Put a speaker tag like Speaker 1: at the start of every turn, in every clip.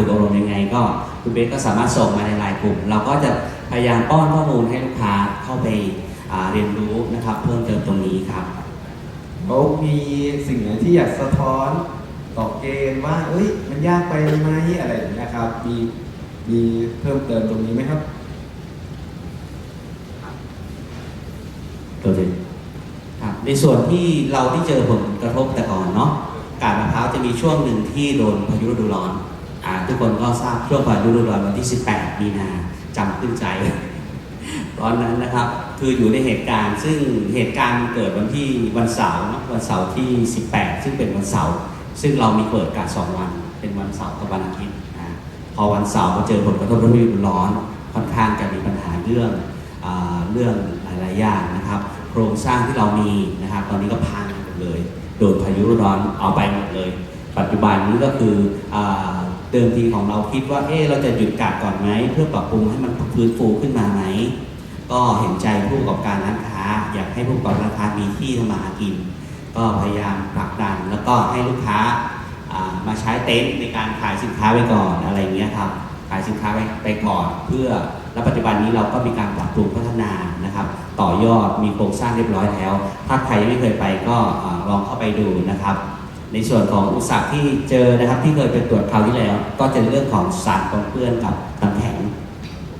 Speaker 1: ฝึกอบรมยังไง ก็คุณเบสก็สามารถส่งมาในไลน์กลุ่ม เราก็จะพยายามป้อนข้อมูลให้ลูกค้าเข้าไปอ่าเรียนรู้นะครับ เพิ่มเติมตรงนี้ครับ
Speaker 2: เขามีสิ่งไหนที่อยากสะท้อนต่อเกณฑ์ว่าเอ้ยมันยากไปไหมอะไรอย่างเงี้ยครับ มีมีเพิ่มเติมตรงนี้ไหมครับ
Speaker 1: ตัวจริงครับในส่วนที่เราที่เจอผลกระทบแต่ก่อนเนาะกาดมะพร้าวจะมีช่วงหนึ่งที่โดนพายุฤดูร้อนอ่า ทุกคนก็ทราบช่วงพายุฤดูร้อนวันที่ 18 มีนาจำขึ้นใจตอนนั้นนะครับคืออยู่ในเหตุการณ์ ซึ่งเหตุการณ์เกิดวันที่วันเสาร์นะวันเสาร์ที่ 18 ซึ่งเป็นวันเสาร์ซึ่งเรามีเปิดการสองวันเป็นวันเสาร์กับวันอาทิตย์อ่าพอวันเสาร์มาเจอผลกระทบพายุฤดูร้อนค่อนข้างจะมีปัญหาเรื่องเรื่องหลายๆอย่างนะครับ โครงสร้างที่เรามีนะครับ ตอนนี้ก็พังหมดเลย โดนพายุร้อนเอาไปหมดเลย ปัจจุบันนี้ก็คืออ เดิมทีของเราคิดว่า เอ๊เราจะหยุดกาดก่อนไหม เพื่อปรับปรุงให้มันฟื้นฟูขึ้นมาไหม ก็เห็นใจผู้ประกอบการร้านค้า อยากให้ผู้ประกอบการร้านค้ามีที่ทำมาหากิน ก็พยายามผลักดัน แล้วก็ให้ลูกค้ามาใช้เต็นท์ในการขายสินค้าไปก่อนอะไรเงี้ยครับขายสินค้าไปไปก่อนเพื่อและปัจจุบันนี้เราก็มีการปรับปรุงพัฒนานะครับ ต่อยอดมีโครงสร้างเรียบร้อยแล้ว ถ้าใครยังไม่เคยไปก็อลองเข้าไปดูนะครับ ในส่วนของอุตสาหที่เจอนะครับที่เคยไปตรวจคราวที่แล้ว ก็จะเรื่องของสารปนเปื้อนกับน้ำแข็ง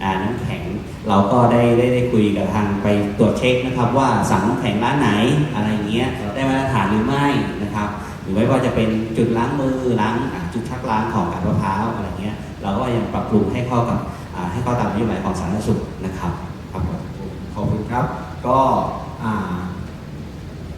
Speaker 1: อ่าน้ำแข็งเราก็ได้ได้ได้คุยกับทางไปตรวจเช็คนะครับ ว่าสั่งน้ำแข็งร้านไหนอะไรเงี้ยได้มาตรฐานหรือไม่นะครับ หรือไม่ว่าจะเป็นจุดล้างมือล้างจุดชักล้างของกาดมะพร้าวอะไรเงี้ยเราก็ยังปรับปรุงให้เข้ากับให้เข้าตามนโยบายของสาธารณสุขนะครับครับ
Speaker 2: ขอบคุณครับก็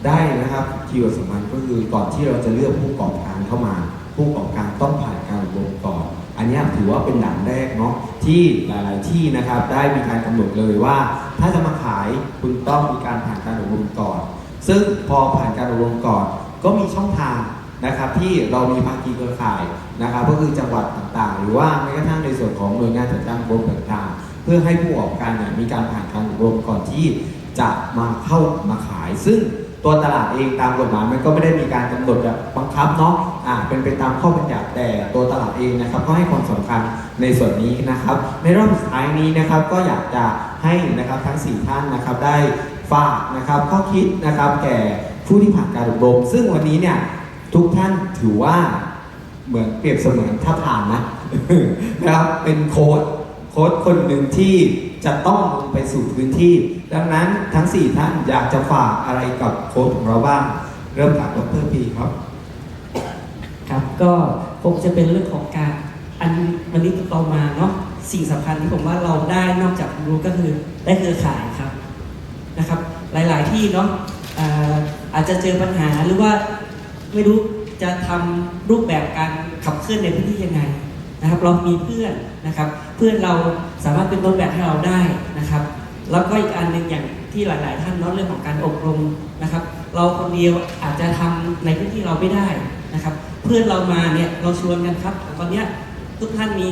Speaker 2: ได้นะครับคีย์เวิร์ดสำคัญก็คือก่อนที่เราจะเลือกผู้ประกอบการเข้ามา ผู้ประกอบการต้องผ่านการอบรมก่อน อันนี้ถือว่าเป็นด่านแรกเนาะที่หลาย ๆ ที่นะครับได้มีการกำหนดเลยว่า ถ้าจะมาขายคุณต้องมีการผ่านการอบรมก่อน ซึ่งพอผ่านการอบรมก่อน ก็มีช่องทางนะครับที่เรามีภาคีเครือข่ายนะครับก็คือจังหวัดต่างๆ หรือว่าแม้กระทั่งในส่วนของหน่วยงานจัดการอบรมต่างๆ เพื่อให้ผู้ประกอบการเนี่ยมีการผ่านการอบรมก่อนที่จะมาเข้ามาขายซึ่ง ตัวตลาดเองตามกฎหมายมันก็ไม่ได้มีการกำหนดแบบบังคับเนาะอ่าเป็นไปตามข้อบัญญัติแต่ตัวตลาดเองนะครับ ก็ให้ความสำคัญในส่วนนี้นะครับ ในรอบสุดท้ายนี้นะครับก็อยากจะให้นะครับทั้ง 4 ท่านนะครับได้ฝากนะครับข้อคิดนะครับแก่ผู้ที่ผ่านการอบรม ซึ่งวันนี้เนี่ยทุกท่านถือว่าเหมือนเปรียบเสมือนถ้าผ่านนะนะครับเป็นโค้ดโค้ชคนหนึ่งที่ จะต้องลงไปสู่พื้นที่ ดังนั้นทั้ง 4 ท่านอยากจะฝากอะไรกับโค้ชของเราบ้าง เริ่มจากดรพีครับ
Speaker 3: ครับก็คงจะเป็นเรื่องของการอันวันนี้เรามาเนาะสิ่งสำคัญที่ผมว่าเราได้นอกจากรู้ก็คือได้เครือข่ายครับนะครับ หลายๆที่เนาะอาอาจจะเจอปัญหาหรือว่าไม่รู้จะทำรูปแบบการขับเคลื่อนในพื้นที่ยังไง นะครับ เรามีเพื่อนนะครับ เพื่อนเราสามารถเป็นต้นแบบให้เราได้นะครับ แล้วก็อีกอันหนึ่งอย่างที่หลาย ๆ ท่านเนาะเรื่องของการอบรมนะครับ เราคนเดียวอาจจะทำในพื้นที่เราไม่ได้นะครับ เพื่อนเรามาเนี่ยเราชวนกันครับตอนเนี้ยทุกท่านมี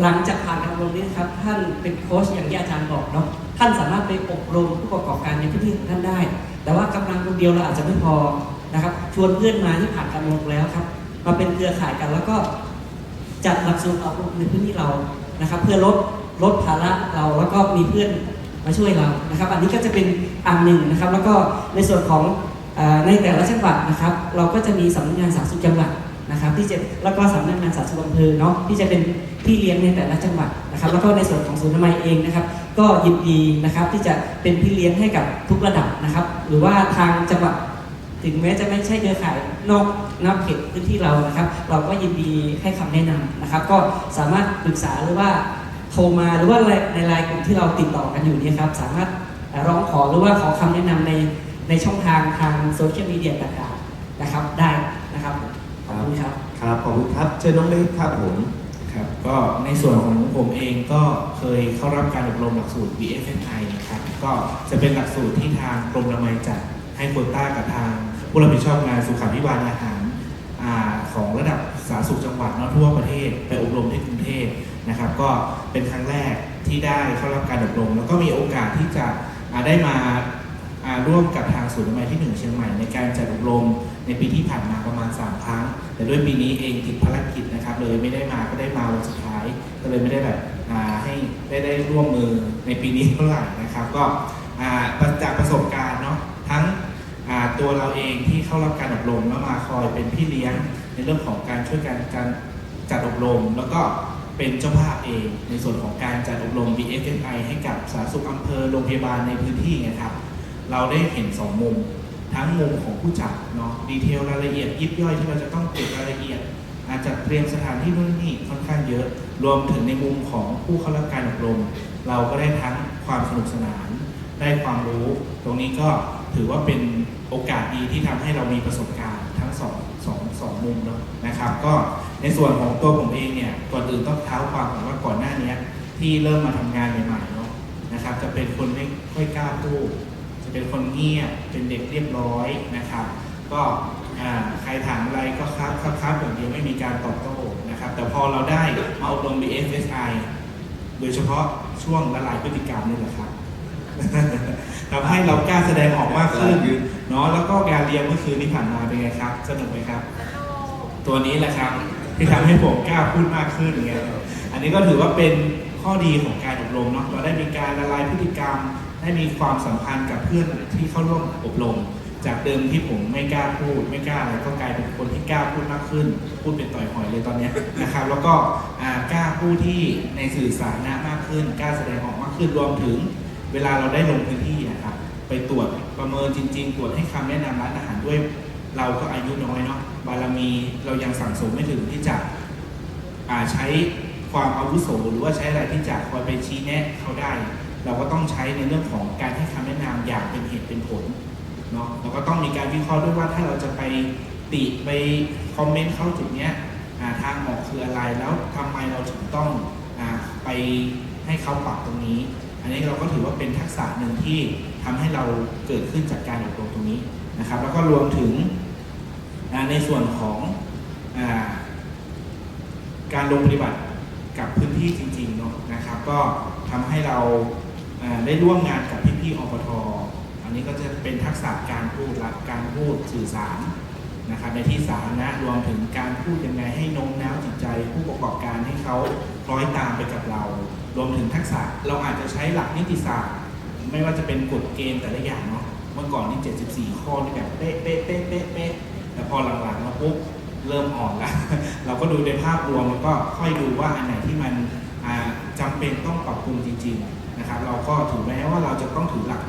Speaker 3: หลังจากผ่านการอบรมนี้นครับท่านเป็นโค้ชอย่างที่อาจารย์บอกเนาะท่านสามารถไปอบรมผู้ประกอบการในพื้นที่ของท่านได้ แต่ว่ากำลังคนเดียวเราอาจจะไม่พอนะครับ ชวนเพื่อนมาที่ผ่านการอบรมแล้วครับ มาเป็นเครือข่ายกันแล้วก็ จัดหลักสูตรอบรมในพื้นที่เรานะครับ เพื่อลดลดภาระเราแล้วก็มีเพื่อนมาช่วยเรานะครับ อันนี้ก็จะเป็นอันหนึ่งนะครับ แล้วก็ในส่วนของอในแต่ละจังหวัดนะครับ เราก็จะมีสำนักงานสาธารณสุขจังหวัดนะครับ ที่จะแล้วก็สำนักงานสาธารณสุขอำเภอเนาะที่จะเป็นพี่เลี้ยงในแต่ละจังหวัดนะครับ แล้วก็ในส่วนของศูนย์อนามัยเองนะครับ ก็ยินดีนะครับที่จะเป็นพี่เลี้ยงให้กับทุกระดับนะครับ หรือว่าทางจังหวัด ถึงแม้จะไม่ใช่เครือข่ายนอกนอกเขตพื้นที่เรานะครับ เราก็ยินดีให้คำแนะนำนะครับ ก็สามารถปรึกษาหรือว่าโทรมาหรือว่าในไลน์กลุ่มที่เราติดต่อกันอยู่นี่ครับ สามารถร้องขอหรือว่าขอคำแนะนำในในช่องทางทางโซเชียลมีเดียต่างๆนะครับได้นะครับขอบคุณครับ
Speaker 2: ครับขอบคุณครับเชิญน้องเล็กครับผม
Speaker 4: ครับก็ในส่วนของผมเองก็เคยเข้ารับการอบรมหลักสูตร BFSI นะครับ ก็จะเป็นหลักสูตรที่ทางกรมอนามัยจัดให้โควต้ากับทาง ผู้รับผิดชอบงานสุขาภิบาลอาหารของระดับสาธารณสุขจังหวัดนอะทั่วประเทศ ไปอบรมที่กรุงเทพนะครับ ก็เป็นครั้งแรกที่ได้เข้ารับการอบรม แล้วก็มีโอกาสที่จะได้มาร่วมกับทางศูนย์อนามัยที่หนึ่งเชียงใหม่ในการจัดอบรมในปีที่ผ่านมาประมาณ 3 ครั้ง แต่ด้วยปีนี้เองติดภารกิจนะครับเลยไม่ได้มาก็ได้มาวันสุดท้าย ก็เลยไม่ได้แบบให้ได้ได้ร่วมมือในปีนี้เท่าไหร่นะครับ ก็จากประสบการณ์ ตัวเราเองที่เข้ารับการอบรมแล้วมาคอยเป็นพี่เลี้ยงในเรื่องของการช่วยกันการจัดอบรม แล้วก็เป็นเจ้าภาพเองในส่วนของการจัดอบรม BFSI ให้กับสาธารณสุขอำเภอโรงพยาบาลในพื้นที่นะครับ เราได้เห็นสองมุม ทั้งมุมของผู้จัดเนาะดีเทลรายละเอียดยิบย่อยที่เราจะต้องเก็บรายละเอียดอาจจะเตรียมสถานที่นู่นนี่ค่อนข้างเยอะ รวมถึงในมุมของผู้เข้ารับการอบรม เราก็ได้ทั้งความสนุกสนาน ได้ความรู้ ตรงนี้ก็ถือว่าเป็น โอกาสดีที่ทำให้เรามีประสบการณ์ทั้งสองสองสองมุมเนาะนะครับ ก็ในส่วนของตัวผมเองเนี่ยก่อนอื่นต้องเท้าความก่อนว่าก่อนหน้านี้ที่เริ่มมาทำงานใหม่ๆเนาะนะครับ จะเป็นคนไม่ค่อยกล้าพูดจะเป็นคนเงียบเป็นเด็กเรียบร้อยนะครับ ก็ใครถามอะไรก็ครับครับครับอย่างเดียวไม่มีการตอบโต้นะครับ แต่พอเราได้มาอบรม BFSI โดยเฉพาะช่วงละลายพฤติกรรมนี่แหละครับ ทำให้เรากล้าแสดงออกมากขึ้นเนาะแล้วก็การเรียนเมื่อคืนที่ผ่านมาเป็นไงครับ สนุกไหมครับ ตัวนี้แหละครับที่ทำให้ผมกล้าพูดมากขึ้นไงอันนี้ก็ถือว่าเป็นข้อดีของการอบรมเนาะเราได้มีการละลายพฤติกรรม ได้มีความสัมพันธ์กับเพื่อนที่เข้าร่วมอบรม จากเดิมที่ผมไม่กล้าพูด ไม่กล้าอะไรก็กลายเป็นคนที่กล้าพูดมากขึ้น พูดเป็นต่อยหอยเลยตอนเนี้ยนะครับ แล้วก็อ่ากล้าพูดที่ในสื่อสาธารณะมากขึ้น กล้าแสดงออกมากขึ้นรวมถึง เวลาเราได้ลงพื้นที่นะครับ ไปตรวจประเมินจริง ๆ ตรวจให้คำแนะนำร้านอาหารด้วย เราก็อายุน้อยเนาะบารมีเรายังสั่งสมไม่ถึงที่จะใช้ความอาวุโสหรือว่าใช้อะไรที่จะคอยไปชี้แนะเขาได้ เราก็ต้องใช้ในเรื่องของการให้คำแนะนำอย่างเป็นเหตุเป็นผลเนาะเราก็ต้องมีการวิเคราะห์ด้วยว่าถ้าเราจะไปติไปคอมเมนต์เข้าจุดเนี้ยทางออกคืออะไรแล้วทำไมเราถึงต้องอไปให้เขาปรับตรงนี้ อันนี้เราก็ถือว่าเป็นทักษะหนึ่งที่ ทำให้เราเกิดขึ้นจากการอบรมตรงนี้นะครับ แล้วก็รวมถึงในส่วนของอาการลงปฏิบัติกับพื้นที่จริงๆเนาะนะครับ ก็ทำให้เราาได้ร่วมงานกับพี่ๆอปทอันนี้ก็จะเป็นทักษะการพูดรับการพูดสื่อสารนะครับในที่สาธารณะรวมถึงการพูดยังไงให้โน้มน้าวจิตใจ ผู้ประกอบการให้เขาคล้อยตามไปกับเรา รวมถึงทักษะเราอาจจะใช้หลักนิติศาสตร์ ไม่ว่าจะเป็นกฎเกณฑ์แต่ละอย่างเนาะเมื่อก่อนนี่ 74 ข้อนี่แบบเป๊ะเป๊ะเป๊ะเป๊ะเป๊ะแต่พอหลังๆมาปุ๊บเริ่มอ่อนละเราก็ดูในภาพรวมแล้วก็ค่อยดูว่าอันไหนที่มันจำจำเป็นต้องปรับปรุงจริงๆนะครับ เราก็ถือแม้ว่าเราจะต้องถือหลัก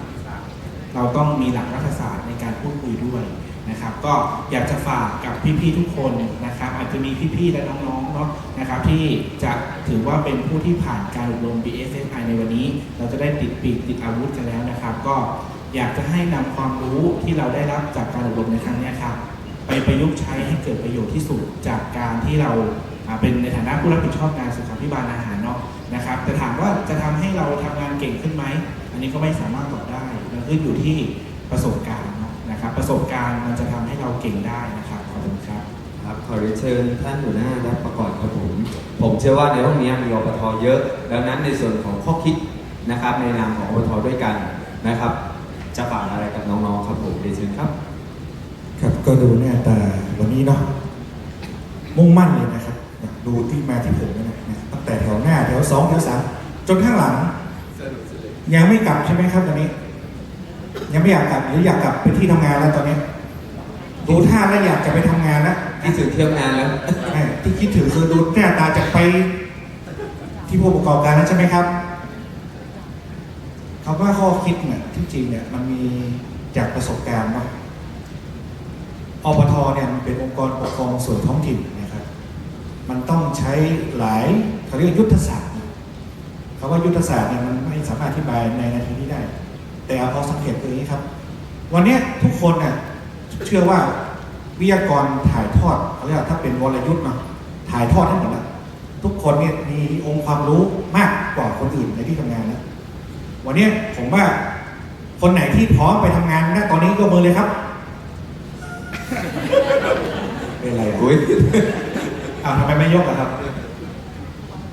Speaker 4: เราต้องมีหลักรัฐศาสตร์ในการพูดคุยด้วย นะครับ ก็อยากจะฝากกับพี่ๆทุกคนนะครับ อาจจะมีพี่ๆและน้องๆเนาะนะครับ ที่จะถือว่าเป็นผู้ที่ผ่านการอบรม BSSI ในวันนี้ เราจะได้ติดปีกติดอาวุธกันแล้วนะครับ ก็อยากจะให้นำความรู้ที่เราได้รับจากการอบรมในครั้งนี้ครับไปประยุกต์ใช้ให้เกิดประโยชน์ที่สุดจากการที่เราเป็นในฐานะผู้รับผิดชอบงานสุขาภิบาลอาหารเนาะนะครับแต่ถามว่าจะทำให้เราทำงานเก่งขึ้นไหม อันนี้ก็ไม่สามารถตอบได้มันขึ้นอยู่ที่ประสบการณ์ ประสบการณ์มันจะทำให้เราเก่งได้นะครับขอบคุณครับ
Speaker 2: ครับขอเรียนเชิญท่านหัวหน้ารับประกอบครับผมผมเชื่อว่าในห้องนี้มีอปทเยอะ ดังนั้นในส่วนของข้อคิดนะครับในนามของอปทด้วยกันนะครับ จะฝากอะไรกับน้องๆครับผมเรียนเชิญครับ
Speaker 5: ครับก็ดูเนี่ยแต่วันนี้เนาะมุ่งมั่นเลยนะครับเนี่ยดูที่มาที่ผมเนี่ยนะตั้งแต่แถวหน้าแถวสองแถวสามจนข้างหลังยังไม่กลับใช่ไหมครับตอนนี้ ยังไม่อยากกลับหรืออยากกลับไปที่ทำงานแล้วตอนนี้ดูท่าแล้วอยากจะไปทำงานแล้ว
Speaker 2: ที่ถึงเที่ยวงานแล้ว
Speaker 5: ใช่ที่คิดถึงคือดูหน้าตาจะไป ที่ผู้ประกอบการแล้วใช่ไหมครับคำว่าข้อคิดเนี่ยที่จริงเนี่ยมันมีจากประสบการณ์เนาะอปทเนี่ยมันเป็นองค์กรปกครองส่วนท้องถิ่นนะครับ มันต้องใช้หลายเขาเรียกยุทธศาสตร์นะคำว่ายุทธศาสตร์เนี่ยมันไม่สามารถอธิบายในนาทีนี้ได้ แต่เอาสังเกตตัวนี้ครับ วันเนี้ยทุกคนเนี่ยเชื่อว่าวิทยากรถ่ายทอดเขาเรียกว่าถ้าเป็นวรยุทธ์เนาะถ่ายทอดให้หมดแล้วทุกคนเนี่ยมีองค์ความรู้มากกว่าคนอื่นในที่ทำงานแล้ววันเนี้ยผมว่าคนไหนที่พร้อมไปทำงานณตอนนี้ยกมือเลยครับ เป็นไรอะ
Speaker 2: อุ้ย
Speaker 5: อ้าวทำไมไม่ยกอะครับ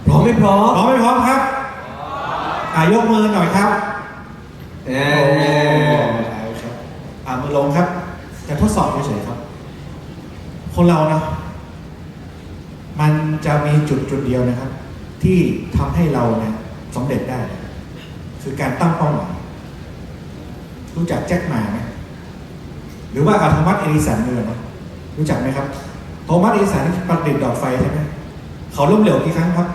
Speaker 2: พร้อมไม่พร้อม
Speaker 5: พร้อมไม่พร้อมครับอ่ายกมือหน่อยครับ
Speaker 2: เอ้
Speaker 5: โอเคลงครับจะทดสอบเฉยๆครับ คนเรานะ มันจะมีจุดจุดเดียวนะครับ ที่ทำให้เราเนี่ยสำเร็จได้ คือการตั้งเป้าหมายรู้จักแจ็คหมาไหมหรือว่าอาโทมัสเอดิสันเนี่ยนะรู้จักไหมครับโทมัสเอดิสันนี่ประดิษฐ์ดอกไฟใช่ไหมเขาล้มเหลวกี่ครั้งครับ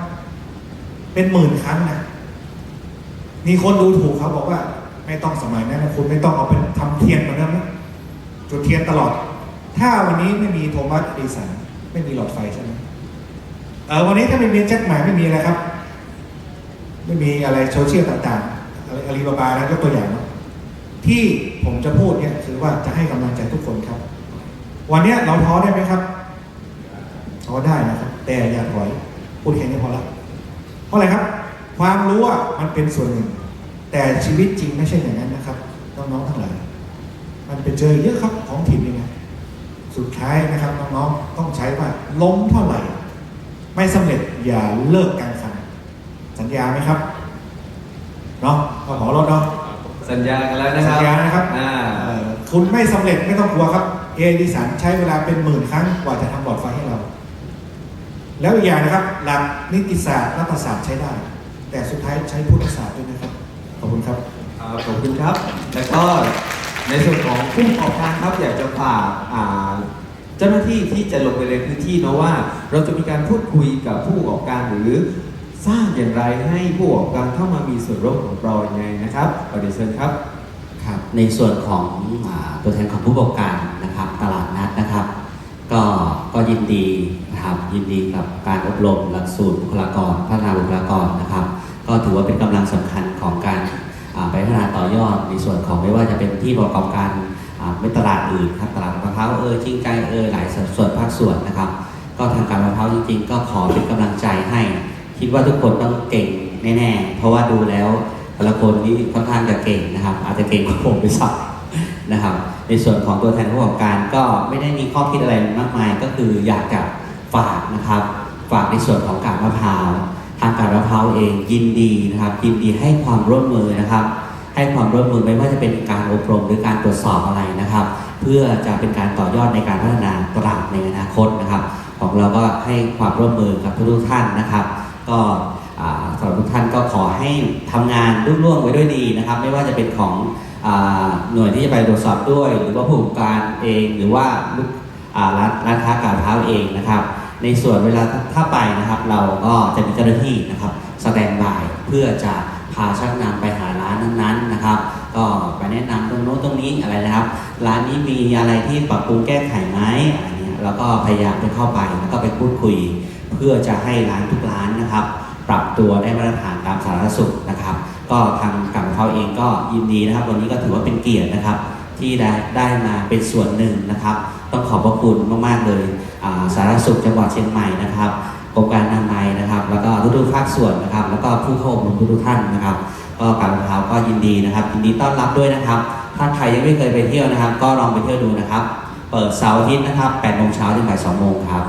Speaker 5: เป็นหมื่นครั้งนะมีคนดูถูกเขาบอกว่า ไม่ต้องสมัยนั้นนะคุณไม่ต้องเอาเป็นทำเทียนมาแล้วนะจุดเทียนตลอด ถ้าวันนี้ไม่มีโทมัสอดิสันไม่มีหลอดไฟใช่ไหมเออวันนี้ถ้าไม่มีแจ็คหมาไม่มีอะไรครับ ไม่มีอะไรโซเชียลต่างๆอะไรอาลีบาบานะยกตัวอย่างเนอะที่ผมจะพูดเนี่ยคือว่าจะให้กำลังใจทุกคนครับ วันนี้เราท้อได้ไหมครับท้อได้นะครับ แต่อย่าถอยพูดแค่นี้พอละเพราะอะไรครับ ความรู้อะมันเป็นส่วนหนึ่ง แต่ชีวิตจริงไม่ใช่อย่างนั้นนะครับน้องๆทั้งหลายมันไปเจอเยอะครับของถิ่นยังไงสุดท้ายนะครับน้องๆต้องใช้ว่าล้มเท่าไหร่ ไม่สำเร็จอย่าเลิกการขันสัญญาไหมครับเนาะพอขอรถเนาะ
Speaker 2: สัญญากันแล้วนะครับ
Speaker 5: สัญญานะครับ
Speaker 2: อ่า
Speaker 5: เอ่อคุณไม่สำเร็จไม่ต้องกลัวครับเอดิสันใช้เวลาเป็นหมื่นครั้งกว่าจะทำหลอดไฟให้เรา แล้วอีกอย่างนะครับ หลักนิติศาสตร์รัฐศาสตร์ใช้ได้ แต่สุดท้ายใช้พุทธศาสตร์ด้วยนะครับ ขอบคุณครับ
Speaker 2: ขอบคุณครับ แล้วก็ในส่วนของผู้ประกอบการครับอยากจะฝากเจ้าหน้าที่ที่จะลงไปในพื้นที่เนาะว่า เราจะมีการพูดคุยกับผู้ประกอบการหรือสร้างอย่างไรให้ผู้ประกอบการเข้ามามีส่วนร่วมของเราอย่างไงนะครับขอเดยวเชิญครับ
Speaker 1: ครับ ในส่วนของอตัวแทนของผู้ประกอบการนะครับตลาดนัดนะครับ ก็ก็ยินดีนะครับยินดีกับการอบรมหลักสูตรบุคลากรพัฒนาบุคลากรนะครับ ก็ถือว่าเป็นกำลังสำคัญของการไปพัฒนาต่อยอดในส่วนของไม่ว่าจะเป็นที่ประกอบการไม่ตลาดอื่นครับตลาดมะพร้าวเออจริงใจเออหลายส่วนภาคส่วนนะครับ ก็ทางการมะพร้าวจริงๆ ก็ขอเป็นกำลังใจให้ คิดว่าทุกคนต้องเก่งแน่ๆ เพราะว่าดูแล้วแต่ละคนนี่ค่อนข้างจะเก่งนะครับ อาจจะเก่งกว่าผมด้วยซ้ำนะครับ ในส่วนของตัวแทนผู้ประกอบการก็ไม่ได้มีข้อคิดอะไรมากมายก็คืออยากจะฝากนะครับ ฝากในส่วนของการมะพร้าว ทางการมะพร้าวเองยินดีนะครับ ยินดีให้ความร่วมมือนะครับ ให้ความร่วมมือไม่ว่าจะเป็นการอบรมหรือการตรวจสอบอะไรนะครับ เพื่อจะเป็นการต่อยอดในการพัฒนาตลาดในอนาคตนะครับ ของเราก็ให้ความร่วมมือกับทุกท่านนะครับ ก็สำหรับทุกท่านก็ขอให้ทำงานรุ่งร่วงไว้ด้วยดีนะครับ ไม่ว่าจะเป็นของอหน่วยที่จะไปตรวจสอบด้วย หรือว่าผู้การเองหรือว่าลูกอ่าร้านร้านค้าการเท้าเองนะครับ ในส่วนเวลาถ้าไปนะครับ เราก็จะมีเจ้าหน้าที่นะครับสแตนบายเพื่อจะพาช่างนำไปหาร้านนั้นๆนะครับ ก็ไปแนะนำตรงโน้นตรงนี้อะไรนะครับ ร้านนี้มีอะไรที่ปรับปรุงแก้ไขไหมอะไรเงี้ยแล้วก็พยายามไปเข้าไปแล้วก็ไปพูดคุย เพื่อจะให้ร้านทุกร้านนะครับ ปรับตัวได้มาตรฐานตามสาธารณสุขนะครับ ก็ทางการเขาเองก็ยินดีนะครับ วันนี้ก็ถือว่าเป็นเกียรตินะครับ ที่ได้ได้มาเป็นส่วนหนึ่งนะครับ ต้องขอบพระคุณมาก ๆ เลยสารสุขจังหวัดเชียงใหม่นะครับกรมการอนามัยนะครับ แล้วก็ทุกๆภาคส่วนนะครับ แล้วก็ผู้เข้าอบรมทุกๆท่านนะครับ ก็การมะพร้าวก็ยินดีนะครับยินดีต้อนรับด้วยนะครับ ถ้าใครยังไม่เคยไปเที่ยวนะครับ ก็ลองไปเที่ยวดูนะครับ เปิดเสาร์อาทิตย์นะครับ8โมงเช้าถึงบ่าย2โมงครับ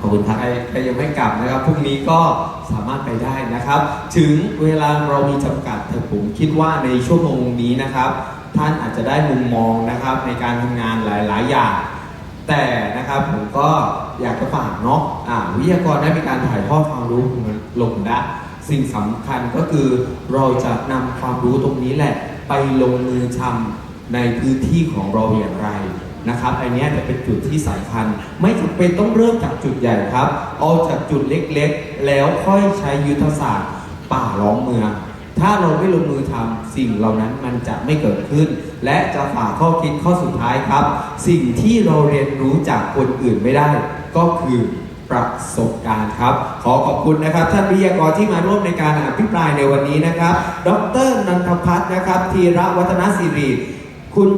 Speaker 1: ขอบคุณครับ
Speaker 2: ใครใครยังไม่กลับนะครับพรุ่งนี้ก็สามารถไปได้นะครับ ถึงเวลาเรามีจำกัดแต่ผมคิดว่าในชั่วโมงนี้นะครับ ท่านอาจจะได้มุมมองนะครับในการทำงานหลาย ๆ อย่าง แต่นะครับผมก็อยากจะฝากเนาะอ่าวิทยากรได้มีการถ่ายทอดความรู้ลงนะสิ่งสำคัญก็คือเราจะนำความรู้ตรงนี้แหละ ไปลงมือทำในพื้นที่ของเราอย่างไรนะครับอันเนี้ยจะเป็นจุดที่สำคัญ ไม่จำเป็นต้องเริ่มจากจุดใหญ่ครับ เอาจากจุดเล็กๆ แล้วค่อยใช้ยุทธศาสตร์ป่าล้อมเมือง ถ้าเราไม่ลงมือทำสิ่งเหล่านั้นมันจะไม่เกิดขึ้น และจะฝากข้อคิดข้อสุดท้ายครับ สิ่งที่เราเรียนรู้จากคนอื่นไม่ได้ ก็คือประสบการณ์ครับ ขอขอบคุณนะครับ ท่านวิทยากรที่มาร่วมในการอภิปรายในวันนี้นะครับ ดรนันทพัฒน์นะครับ ธีระวัฒนศิริคุณ